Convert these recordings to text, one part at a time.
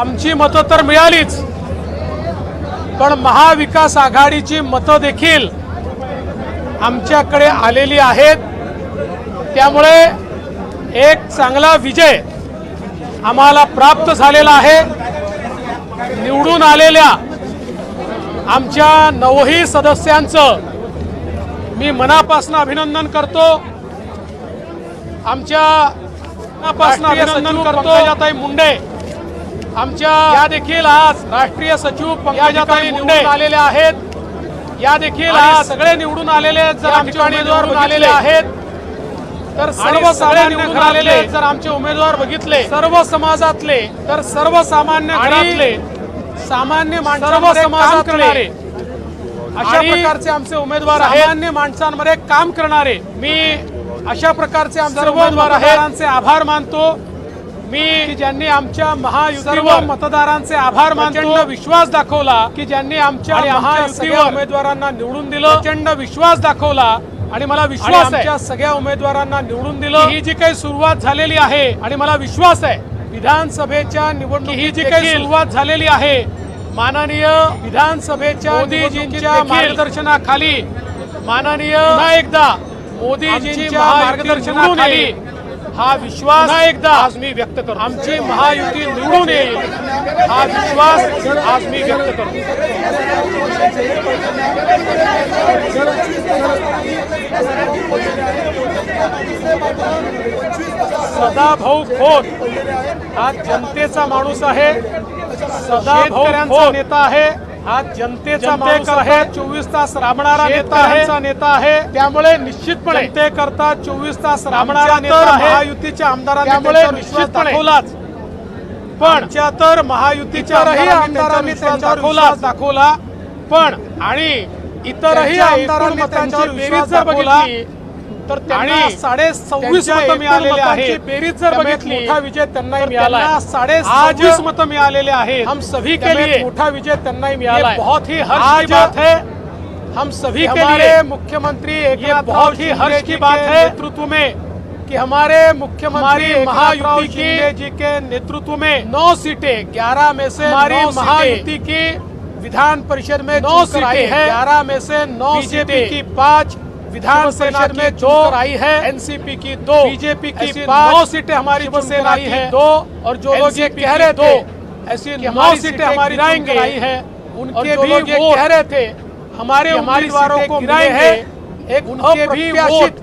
आमची मतं तर मिळालीच. पण महाविकास आघाडीची मतं देखील आमच्याकडे आलेली आहेत. त्यामुळे एक चांगला विजय आम्हाला प्राप्त झालेला आहे. निवडून आलेल्या आमच्या नवही सदस्यांचं मी मनापासून अभिनंदन करतो. आमच्या मनापासून अभिनंदन करतो. मुंडे. आमच्या या देखील आज राष्ट्रीय सचिव पंकजाताई मुंडे आलेल्या आहेत. या देखील आज सगळे निवडून आलेले आहेत जर आमचे उमेदवार निवडून आलेले आहेत. तर सर्व सगळे निवडून आलेले. जर आमचे उमेदवार बघितले. सर्व समाजातले तर सर्वसामान्य घरातले सामान्य सर्व समाजातले अशा प्रकारचे आमचे उमेदवार सामान्य माणसांमध्ये काम करणारे. मी अशा प्रकारचे आमचे उमेदवार आहेत. आभार मानतो. मी ज्यांनी आमच्या महायुतीवर मतदारांचे आभार मानतो विश्वास दाखवला की ज्यांनी आमच्या महायुतीवर उमेदवारांना निवडून दिलं. प्रचंड विश्वास दाखवला आणि मला विश्वास आहे. आमच्या सगळ्या उमेदवारांना निवडून दिलं. ही जी काही सुरुवात झालेली आहे आणि मला विश्वास आहे विधानसभेच्या निवडणूक ही जी काही सुरुवात झालेली आहे माननीय विधानसभेच्या मोदीजींच्या मार्गदर्शनाखाली माननीय एकदा मोदीजींच्या मार्गदर्शनाखाली हा विश्वास एकदा आज मी व्यक्त करतो. आमची महायुती निवडून येईल. हा विश्वास आज मी व्यक्त करतो. सदाभाऊ खोत हा जनतेचा माणूस आहे. सदाभाऊ नेता आहे. हा जनतेचा माणूस आहे. चोवीस तास राबणारा नेता आहे. नेता आहे. त्यामुळे निश्चितपणे जनतेकरता चोवीस तास राबणारा नेता महायुतीच्या आमदारांनी त्यामुळे निश्चितपणे दाखवलाच. पण तर महायुतीच्या आमदारांनी विश्वास दाखवला. पण आणि इतरही आमदारांनी त्यांच्यावर बेरीज जर बघितली तर त्यांना साडे सव्वीस मतं मिळालेले आहेत. बेरीज जर बघितली मोठा विजय त्यांनाही मिळाला साडे सव्वीस मतं मिळालेले आहेत. हम सभी के लिए मोठा विजय त्यांनाही मिळाला बहुत ही हर्ष की बात है। हम सभी के लिए मुख्यमंत्री ये बहुत ही हर्ष की बात है। नेतृत्व में कि हमारे मुख्यमंत्री महायुति की जी के नेतृत्व में नौ सीटें ग्यारह में से हमारी महायुति की विधान परिषद में नौ सीटें है। ग्यारह में से नौ बीजेपी की पाँच विधान परिषद में जो आई है। एनसीपी की दो बीजेपी की नौ सीटें हमारी शिवसेना की है। दो और जो लोग ये कह रहे थे ऐसी नौ सीटें हमारी आई है उनके भी ये कह रहे थे हमारे उम्मीदवारों को गिराए हैं एक उनके भी वोट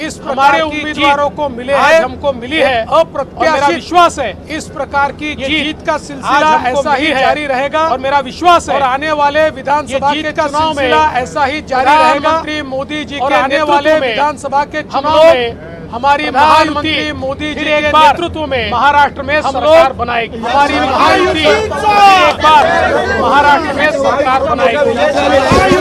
इस हमारे उम्मीदवारों को मिले हैं हमको मिली है अप्रत्याशित विश्वास है। इस प्रकार की जीत का सिलसिला ऐसा ही जारी रहेगा। और मेरा विश्वास है। और आने वाले विधानसभा के चुनाव में ऐसा ही जारी रहेगा। मंत्री मोदी जी के आने वाले विधानसभा के चुनाव में हमारी प्रधानमंत्री मोदी जी के नेतृत्व में महाराष्ट्र में सरकार बनाएगी। हमारी महायुति एक बार महाराष्ट्र में सरकार आजचं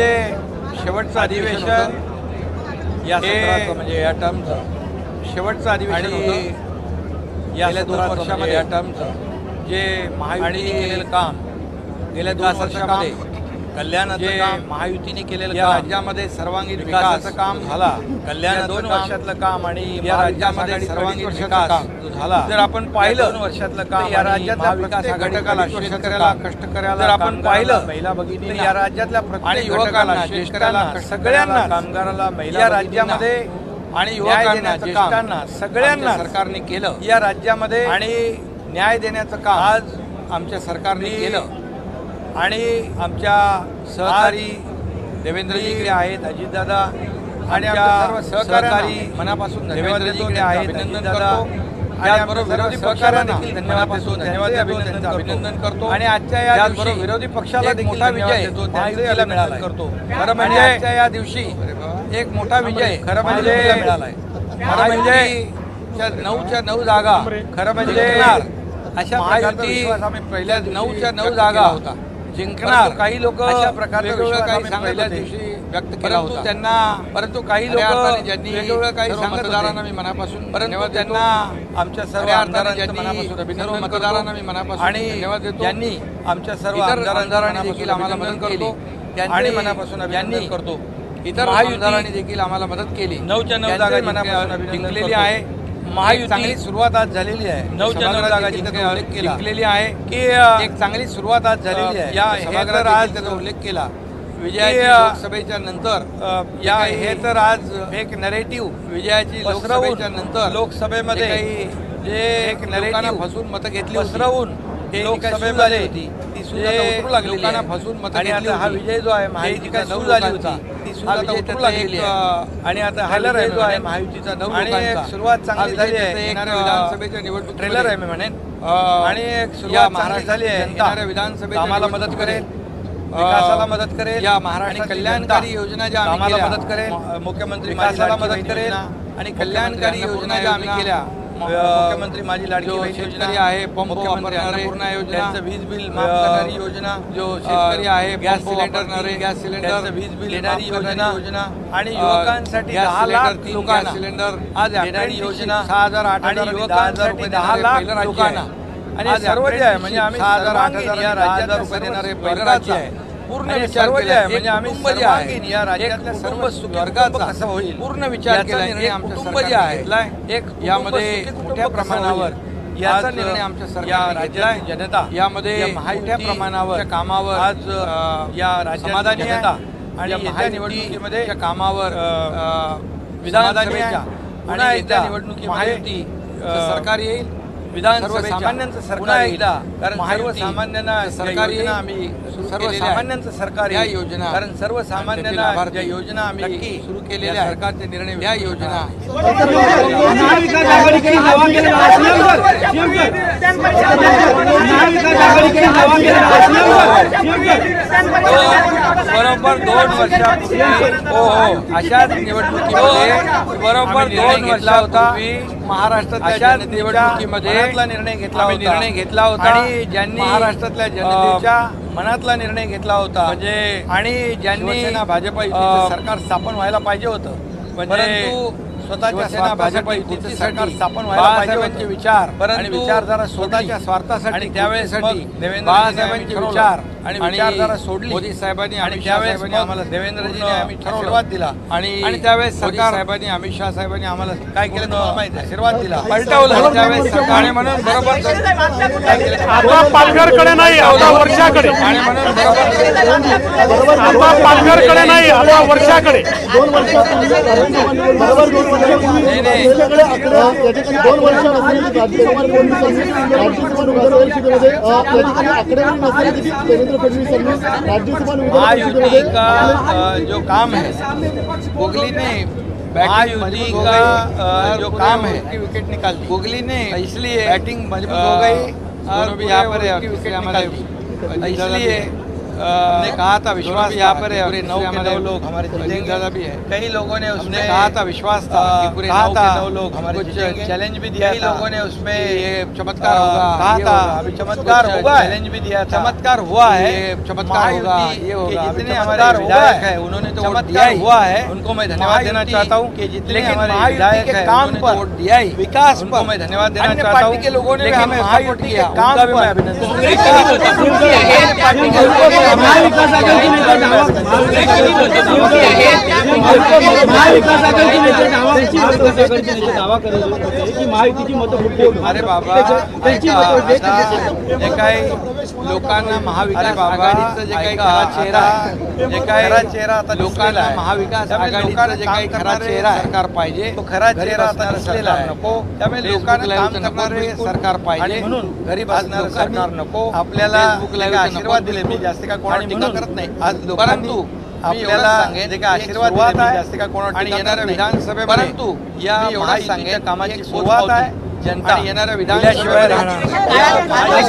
म्हणजे शेवटचं अधिवेशन या सत्राचं म्हणजे या टर्मचं शेवटचं अधिवेशन होतं. या दोन वर्षामध्ये या टर्मचं जे महायुतीने केलेलं काम गेल्या दोन वर्षामध्ये कल्याणाचं महायुतीने केलेलं या राज्यामध्ये सर्वांगीण विकासाचं काम झाला. कल्याण दोन वर्षातलं काम आणि या राज्यामध्ये सर्वांगीण विकास जो झाला जर आपण पाहिलं दोन वर्षातलं काम या राज्यातल्या विकास घटकाला शेतकऱ्याला कष्टकऱ्याला जर आपण पाहिलं महिला बघितली या राज्यातल्या प्रत्येक युवकाला शेतकऱ्याला सगळ्यांना कामगाराला महिला या राज्यामध्ये आणि युवकांना ज्येष्ठांना सगळ्यांना सरकारने केलं. या राज्यामध्ये आणि न्याय देण्याचं काम आज आमच्या सरकारने केलं. आणि आमच्या सहकारी देवेंद्रजी इकडे आहेत अजितदादा आणि आमच्या सहकारी मनापासून देवेंद्रजी इकडे आहेत अजितदादा त्याचबरोबर विरोधी पक्षाला देखील धन्यवाद अभिनंदन अभिनंदन करतो. आणि आजच्या या दिवशी विरोधी पक्षाला मोठा विजय मिळाला करतो. खरं म्हणजे आजच्या या दिवशी एक मोठा विजय खरं म्हणजे मिळालाय. खरं म्हणजे नऊच्या नऊ जागा खरं म्हणजे अशा आम्ही पहिल्या नऊच्या नऊ जागा होता. जिंकणार. काही लोक अशा प्रकारचे काही पहिल्या दिवशी व्यक्त केला होता. त्यांना परंतु काही लोक ज्यांनी वेगवेगळं काही मतदारांना मी मनापासून परंतु त्यांना आमच्या सर्व मनापासून अभिनंदन मतदारांना मी मनापासून आणि ज्यांनी आमच्या सर्व आमदारांनी देखील आम्हाला मदत केली. आणि मनापासून अभिनंदन करतो. इतर आमदारांनी देखील आम्हाला मदत केली. नऊच्या नऊ जागा मनापासून जिंकलेली आहे. महायुती चांगली सुरुवात आज झालेली आहे. नऊच्या नऊ जागा जिंकलेली आहे की एक चांगली सुरुवात आज झालेली आहे. या तर आज त्याचा उल्लेख केला. विजयाची लोकसभेच्या नंतर या हे तर आज एक नरेटिव्ह विजयाची लोकसभेच्या नंतर लोकसभेमध्ये जे एक नरेटिव्ह फसून मतं घेतली उसरवून ते लोकसभेमध्ये होती ती सुद्धा उतरू लागली लोकांना फसून मतं घेतली हा विजय जो आहे महायुतीचा नऊ झाली होता ती सुद्धा उतरू लागलेली आहे. आणि आता हायलर आहे जो आहे महायुतीचा नऊ लोकांचा. सुरुवात चांगली झाली आहे. येणाऱ्या विधानसभेच्या निवडणूक ट्रेलर आहे मी म्हणेन आणि एक सुरुवात महाराष्ट्र झाली आहे. येणाऱ्या विधानसभेच्या आम्हाला मदत करेल. विकासाला मदत करेल. या महाराष्ट्र कल्याणकारी योजना ज्या आम्हाला मदत करेल. मुख्यमंत्री विकासाला मदत करेल. आणि कल्याणकारी योजना ज्या आम्ही केल्या मुख्यमंत्री माझी लाडकी योजना आहे मुख्यमंत्री अन्नपूर्णा योजना त्यांचं वीज बिल माफ करणारी योजना जो शेतकरी आहे गॅस सिलेंडर गॅस सिलेंडर वीज बिल येणारी योजना योजना आणि युवकांसाठी दहा लाख लोकांना सिलेंडर आज येणारी योजना सहा हजार आठ हजार युवकांसाठी दहा लाख लोकांना. आणि सर्व जे आहे म्हणजे आम्ही सहा हजार आठ हजार राज्यात रुपये देणारे पहिलं राज्य आहे. पूर्ण विचार आहे. म्हणजे आम्ही सर्वांगीण या राज्यातल्या सर्व वर्गाचा कसं होईल? पूर्ण विचार केला एक कुटुंब जे आहे एक यामध्ये मोठ्या प्रमाणावर याचा निर्णय आमच्या सरकार राज्यात जनता यामध्ये मोठ्या प्रमाणावर कामावर आज या राज्यात जनता आणि या निवडणुकीमध्ये कामावर विधानसभेच्या पुन्हा एकदा निवडणुकीमध्ये सरकार येईल. विधानसभेच्या सरकार एकदा कारण सर्वसामान्यांना सरकार आम्ही सर्वसामान्यांचं सरकार या योजना कारण सर्वसामान्यांना ज्या योजना आम्ही सुरू केलेल्या सरकारचे निर्णय या योजना बरोबर दोन वर्षापूर्वी हो हो अशाच निवडणुकीमध्ये बरोबर दोन वर्षापूर्वी महाराष्ट्रात अशाच निवडणुकीमध्ये निर्णय घेतला होता. निर्णय घेतला होता. आणि ज्यांनी महाराष्ट्रातल्या जनतेच्या मनातला निर्णय घेतला होता. म्हणजे आणि ज्यांनी भाजप सरकार स्थापन व्हायला पाहिजे होतं. परंतु स्वतःच्या सेना भाजप युतीचं सरकार स्थापन व्हायला पाहिजे विचार परंतु विचारधारा स्वतःच्या स्वार्थासाठी त्यावेळेस बाळासाहेबांचे विचार आणि विचारधारा सोडली. मोदी साहेबांनी आणि त्यावेळेस आम्हाला देवेंद्रजीने आम्ही आशीर्वाद दिला. आणि आणि त्यावेळेस सरकार साहेबांनी अमित शहा साहेबांनी आम्हाला काय केलं माहिती आशीर्वाद दिला. पलटवलं. त्यावेळेस सरकारने म्हणून बरोबर काय केलं? आता पालघरकडे नाही आता वर्षाकडे. आणि म्हणून बरोबर आता पालघरकडे नाही आता वर्षाकडे. दोन बरोबर दोन वर्षापूर्वी महायुति का जो काम है गोगली ने महायुति का जो काम है विकेट निकाल गोगली ने इसलिए बैटिंग मज़बूत हो गई और यहाँ पर इसलिए ने कहा था विश्वास यहाँ पर है पूरे नौ के नौ लोग हमारे दादा भी है। कई लोगों ने उसमें कहा था विश्वास था पूरे नौ के नौ लोग हमारे कुछ चैलेंज भी दिया कई लोगों ने उसमें ये चमत्कार होगा कहा था अभी चमत्कार होगा चैलेंज भी दिया था चमत्कार हुआ है। चमत्कार होगा ये होगा जितने हमारे विधायक है उन्होंने तो चमत्कार हुआ है। उनको मैं धन्यवाद देना चाहता हूँ। की जितने हमारे विधायक है काम पर वोट दिया ही। विकास को मैं धन्यवाद देना चाहता हूँ। के लोगों ने हमें काम पर पार्टी के लोगों ने महाविकास आघाडीचे नेते दावा महाविकास आघाडीचे नेते दावा महाविकास आघाडीचे नेते दावा करत होते की महायुतीची मतं फुटली अरे बाबा त्यांची जे काही लोकांना महाविकास आघाडीचं जे काही खरा चेहरा जे काही खरा चेहरा आता लोकांना महाविकास आघाडीचा जे काही खरा चेहरा सरकार पाहिजे तो खरा चेहरा आता नसलेला नको त्यामुळे लोकांना काम करणारे सरकार पाहिजे. म्हणून गरीब असणारं सरकार नको आपल्याला आशीर्वाद दिले मी जास्त काय कोणाला टीका करत नाही. आज परंतु आपल्याला जे काय आशीर्वाद जास्त काय कोणाला आणि येणाऱ्या विधानसभे परंतु या महायुतीच्या कामाची सुरुवात आहे जनता. येणाऱ्या विधानशिवाय अ,